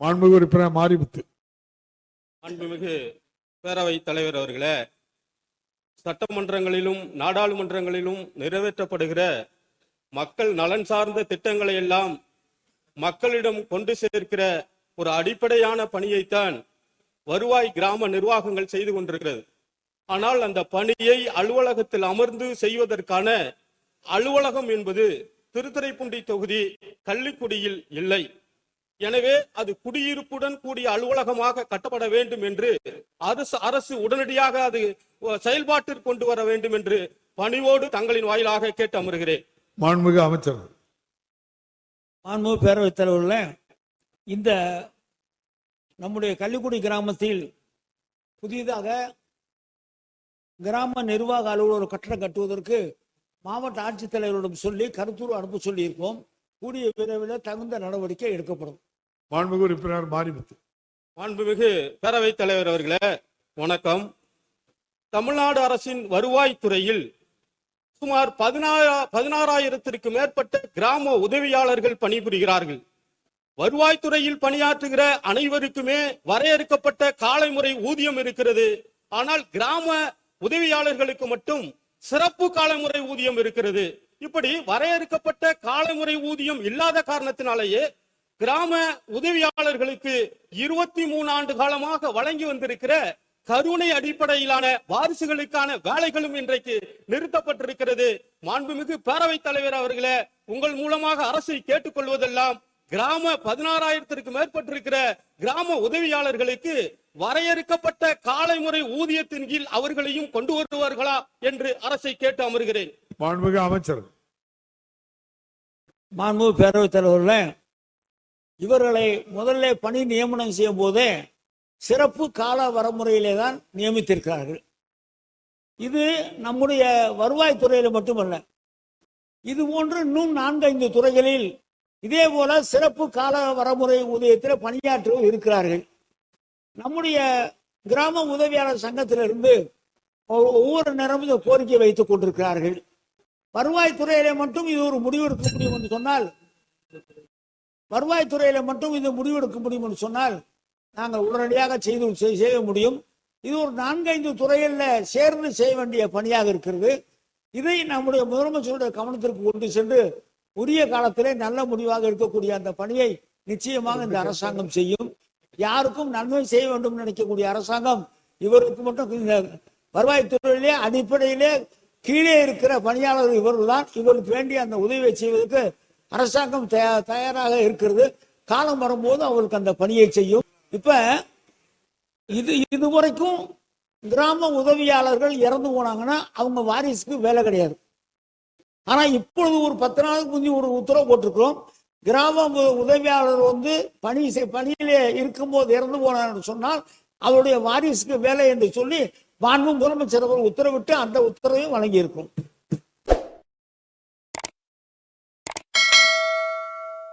மாண்புமிகு உறுப்பினர் மாரிமுத்து. மாண்புமிகு பேரவைத் தலைவர் அவர்களே சட்டமன்றங்களிலும் நாடாளுமன்றங்களிலும் நிறைவேற்றப்படுகிற மக்கள் நலன் சார்ந்த திட்டங்களை எல்லாம் மக்களிடம் கொண்டு சேர்க்கிற ஒரு அடிப்படையான பணியைத்தான் வருவாய் கிராம நிர்வாகங்கள் செய்து கொண்டிருக்கிறது. ஆனால் அந்த பணியை அலுவலகத்தில் அமர்ந்து செய்வதற்கான அலுவலகம் என்பது திருத்துறைப்பூண்டி தொகுதி கள்ளிக்குடியில் இல்லை. எனவே அது குடியிருப்புடன் கூடிய அலுவலகமாக கட்டப்பட வேண்டும் என்று அரசு அரசு உடனடியாக அது செயல்பாட்டிற்கு கொண்டு வர வேண்டும் என்று பணிவோடு தங்களின் வாயிலாக கேட்டு அமர்கிறேன். மாண்புமிகு அமைச்சர். மாண்பு பேரவைத் தலைவர்களே இந்த நம்முடைய கள்ளிக்குடி கிராமத்தில் புதிதாக கிராம நிர்வாக அலுவலர் கட்டடம் கட்டுவதற்கு மாவட்ட ஆட்சித்தலைவரிடம் சொல்லி கருத்துரு அனுப்ப சொல்லியிருக்கோம். கூடிய விரைவில் தகுந்த நடவடிக்கை எடுக்கப்படும். மாண்புமிகு உறுப்பினர் மாரிமுத்து. மாண்புமிகு பேரவைத் தலைவர் அவர்களே வணக்கம். தமிழ்நாடு அரசின் வருவாய் துறையில் சுமார் பதினாறா பதினாறாயிரத்திற்கு மேற்பட்ட கிராம உதவியாளர்கள் பணிபுரிகிறார்கள். வருவாய்த்துறையில் பணியாற்றுகிற அனைவருக்குமே வரையறுக்கப்பட்ட காலை முறை ஊதியம் இருக்கிறது. ஆனால் கிராம உதவியாளர்களுக்கு மட்டும் சிறப்பு காலமுறை ஊதியம் இருக்கிறது. இப்படி வரையறுக்கப்பட்ட காலமுறை ஊதியம் இல்லாத காரணத்தினாலேயே கிராம உதவியாளர்களுக்கு இருபத்தி மூணு ஆண்டு காலமாக வழங்கி வந்திருக்கிற கருணை அடிப்படையிலான வாரிசுகளுக்கான வேலைகளும் இன்றைக்கு நிறுத்தப்பட்டிருக்கிறது. மாண்புமிகு பேரவைத் தலைவர் அவர்களே உங்கள் மூலமாக அரசை கேட்டுக்கொள்வதெல்லாம் கிராம பதினாறாயிரத்திற்கு மேற்பட்டிருக்கிற கிராம உதவியாளர்களுக்கு வரையறுக்கப்பட்ட காலை முறை ஊதியத்தின் கீழ் அவர்களையும் கொண்டு வருவார்களா என்று அரசை கேட்டு அமர்கிறேன். மாண்புமிகு அமைச்சர். மாண்பு பேரவைத் தலைவர்களே இவர்களை முதல்ல பணி நியமனம் செய்யும் போதே சிறப்பு கால வரமுறையிலே தான் நியமித்திருக்கிறார்கள். இது நம்முடைய வருவாய்த்துறையில் மட்டுமல்ல இது போன்று இன்னும் நான்கைந்து துறைகளில் இதே போல சிறப்பு கால வரமுறை ஊதியத்தில் பணியாற்றவும் இருக்கிறார்கள். நம்முடைய கிராம உதவியாளர் சங்கத்திலிருந்து ஒவ்வொரு நேரமும் இந்த கோரிக்கை வைத்துக் கொண்டிருக்கிறார்கள். வருவாய்த்துறையிலே மட்டும் இது ஒரு முடிவெடுக்க முடியும் என்று சொன்னால் வருவாய்த்துறையில் மட்டும் இது முடிவெடுக்க முடியும் என்று சொன்னால் நாங்கள் உடனடியாக செய்து செய்- செய்ய முடியும். இது ஒரு நான்கைந்து துறைகளில் சேர்ந்து செய்ய வேண்டிய பணியாக இருக்கிறது. இதை நம்முடைய முதலமைச்சருடைய கவனத்திற்கு கொண்டு சென்று உரிய காலத்திலே நல்ல முடிவாக இருக்கக்கூடிய அந்த பணியை நிச்சயமாக இந்த அரசாங்கம் செய்யும். யாருக்கும் நன்மை செய்ய வேண்டும் நினைக்கக்கூடிய அரசாங்கம் இவருக்கு மட்டும் இந்த வருவாய்த்துறையிலே அடிப்படையிலே கீழே இருக்கிற பணியாளர்கள் இவர்கள் தான் இவருக்கு வேண்டிய அந்த உதவியை செய்வதற்கு அரசாங்கம் தயா- தயாராக இருக்கிறது. காலம் வரும்போது அவருக்கு அந்த பணியை செய்யும். இப்ப இது இதுவரைக்கும் கிராம உதவியாளர்கள் இறந்து போனாங்கன்னா அவங்க வாரிசுக்கு வேலை கிடையாது. ஆனா இப்பொழுது ஒரு பத்து நாளுக்கு முந்தி ஒரு உத்தரவு போட்டிருக்கிறோம். கிராம உதவியாளர் வந்து பணி பணியிலே இருக்கும்போது இறந்து போனார் சொன்னால் அவருடைய வாரிசுக்கு வேலை என்று சொல்லி மாண்பு முதலமைச்சர் அவர்கள் உத்தரவிட்டு அந்த உத்தரவையும் வழங்கியிருக்கிறோம்.